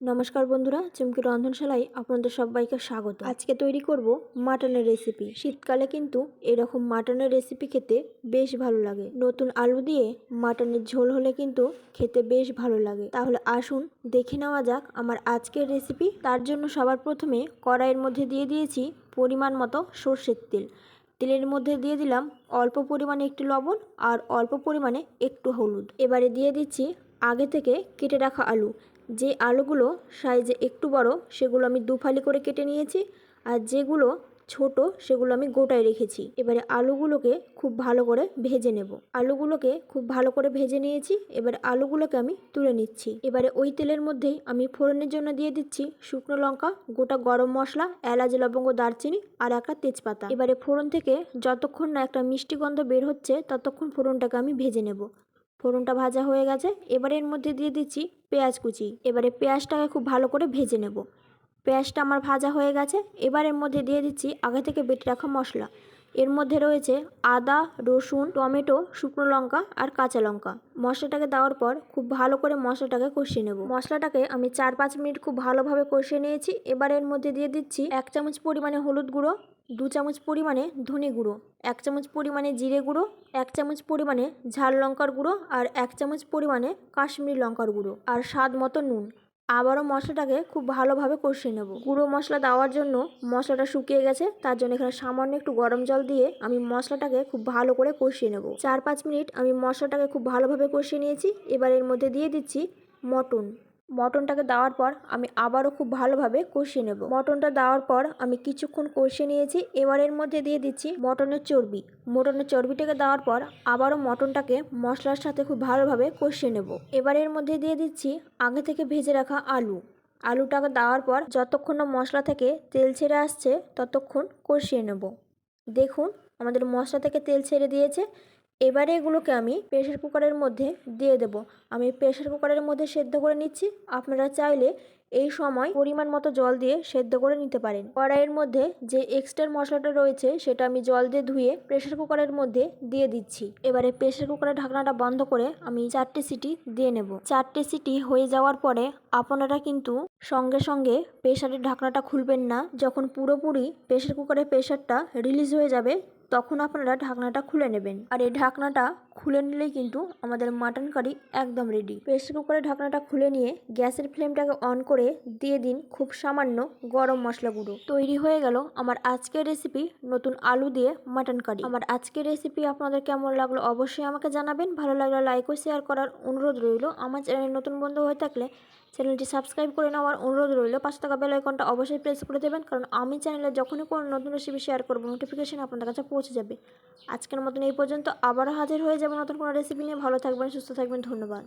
নমস্কার বন্ধুরা, চুমকি রন্ধনশালায় আপনাদের সবাইকে স্বাগত। আজকে তৈরি করব মাটনের রেসিপি শীতকালে কিন্তু এরকম মাটনের রেসিপি খেতে বেশ ভালো লাগে। নতুন আলু দিয়ে মাটনের ঝোল হলে কিন্তু খেতে বেশ ভালো লাগে। তাহলে আসুন দেখে নেওয়া যাক আমার আজকের রেসিপি তার জন্য সবার প্রথমে কড়াইয়ের মধ্যে দিয়ে দিয়েছি পরিমাণ মতো সর্ষের তেল। তেলের মধ্যে দিয়ে দিলাম অল্প পরিমাণে একটু লবণ আর অল্প পরিমাণে একটু হলুদ। এবারে দিয়ে দিচ্ছি আগে থেকে কেটে রাখা আলু। যে আলুগুলো সাইজে একটু বড়, সেগুলো আমি দুফালি করে কেটে নিয়েছি আর যেগুলো ছোট, সেগুলো আমি গোটায় রেখেছি। এবারে আলুগুলোকে খুব ভালো করে ভেজে নেব। আলুগুলোকে খুব ভালো করে ভেজে নিয়েছি। এবারে আলুগুলোকে আমি তুলে নিচ্ছি। এবারে ওই তেলের মধ্যেই আমি ফোড়নের জন্য দিয়ে দিচ্ছি শুকনো লঙ্কা, গোটা গরম মশলা, এলাচ, লবঙ্গ, দারচিনি আর একটা তেজপাতা। এবারে ফোড়ন থেকে যতক্ষণ না একটা মিষ্টি গন্ধ বের হচ্ছে, ততক্ষণ ফোড়নটাকে আমি ভেজে নেব। ফোড়নটা ভাজা হয়ে গেছে। এবারে এর মধ্যে দিয়ে দিচ্ছি পেঁয়াজ কুচি। এবারে পেঁয়াজটাকে খুব ভালো করে ভেজে নেব। পেঁয়াজটা আমার ভাজা হয়ে গেছে। এবার এর মধ্যে দিয়ে দিচ্ছি আগে থেকে বেটে রাখা মশলা। এর মধ্যে রয়েছে আদা, রসুন, টমেটো, শুকনো লঙ্কা আর কাঁচা লঙ্কা। মশলাটাকে দেওয়ার পর খুব ভালো করে মশলাটাকে কষিয়ে নেব। মশলাটাকে আমি চার পাঁচ মিনিট খুব ভালোভাবে কষিয়ে নিয়েছি। এবার এর মধ্যে দিয়ে দিচ্ছি এক চামচ পরিমাণে হলুদ গুঁড়ো, দু চামচ পরিমাণে ধনে গুঁড়ো, এক চামচ পরিমাণে জিরে গুঁড়ো, এক চামচ পরিমাণে ঝাল লঙ্কার গুঁড়ো আর এক চামচ পরিমাণে কাশ্মীরি লঙ্কার গুঁড়ো আর স্বাদ মতো নুন। আবারও মশলাটাকে খুব ভালোভাবে কষিয়ে নেব। গুঁড়ো মশলা দেওয়ার জন্য মশলাটা শুকিয়ে গেছে, তার জন্য এখানে সামান্য একটু গরম জল দিয়ে আমি মশলাটাকে খুব ভালো করে কষিয়ে নেব। চার পাঁচ মিনিট আমি মশলাটাকে খুব ভালোভাবে কষিয়ে নিয়েছি, এবার এর মধ্যে দিয়ে দিচ্ছি মটন। মটনটাকে দেওয়ার পর আমি আবারও খুব ভালোভাবে কষিয়ে নেব। মটনটা দেওয়ার পর আমি কিছুক্ষণ কষিয়ে নিয়েছি। এবার এর মধ্যে দিয়ে দিচ্ছি মটনের চর্বি। মটনের চর্বিটাকে দেওয়ার পর আবারও মটনটাকে মশলার সাথে খুব ভালোভাবে কষিয়ে নেব। এবার এর মধ্যে দিয়ে দিচ্ছি আগে থেকে ভেজে রাখা আলু। আলুটাকে দেওয়ার পর যতক্ষণ না মশলা থেকে তেল ছেড়ে আসছে, ততক্ষণ কষিয়ে নেব। দেখুন, আমাদের মশলা থেকে তেল ছেড়ে দিয়েছে। এবারে এগুলোকে আমি প্রেশার কুকারের মধ্যে দিয়ে দেব। আমি প্রেশার কুকারের মধ্যে সেদ্ধ করে নিচ্ছি। আপনারা চাইলে এই সময় পরিমাণ মতো জল দিয়ে সেদ্ধ করে নিতে পারেন। কড়াইয়ের মধ্যে যে এক্সট্রা মশলাটা রয়েছে সেটা আমি জল দিয়ে ধুয়ে প্রেশার কুকারের মধ্যে দিয়ে দিচ্ছি। এবারে প্রেশার কুকারের ঢাকনাটা বন্ধ করে আমি চারটে সিটি দিয়ে নেব। চারটে সিটি হয়ে যাওয়ার পরে আপনারা কিন্তু সঙ্গে সঙ্গে প্রেশারের ঢাকনাটা খুলবেন না। যখন পুরোপুরি প্রেশার কুকারের প্রেশারটা রিলিজ হয়ে যাবে, তখন আপনারা ঢাকনাটা খুলে নেবেন। আর এই ঢাকনাটা খুলে নিলেই কিন্তু আমাদের মাটন কারি একদম রেডি প্রেসার কুকারের ঢাকনাটা খুলে নিয়ে গ্যাসের ফ্লেমটাকে অন করে দিয়ে দিন খুব সামান্য গরম মশলা গুঁড়ো। তৈরি হয়ে গেল আমার আজকের রেসিপি নতুন আলু দিয়ে মাটন কারি আমার আজকের রেসিপি আপনাদের কেমন লাগল অবশ্যই আমাকে জানাবেন। ভালো লাগলে লাইক ও শেয়ার করার অনুরোধ রইল। আমার চ্যানেল নতুন বন্ধু হয়ে থাকলে চ্যানেলটি সাবস্ক্রাইব করে নেওয়ার অনুরোধ রইল। পাশে থাকা বেল আইকনটা অবশ্যই প্রেস করে দেবেন, কারণ আমি চ্যানেলে যখনই কোনো নতুন রেসিপি শেয়ার করব নোটিফিকেশন আপনাদের কাছে পৌঁছে যাবে। আজকের মতন এই পর্যন্ত আবারও হাজির হয়ে যাব নতুন কোনো রেসিপি নিয়ে। ভালো থাকবেন, সুস্থ থাকবেন, ধন্যবাদ।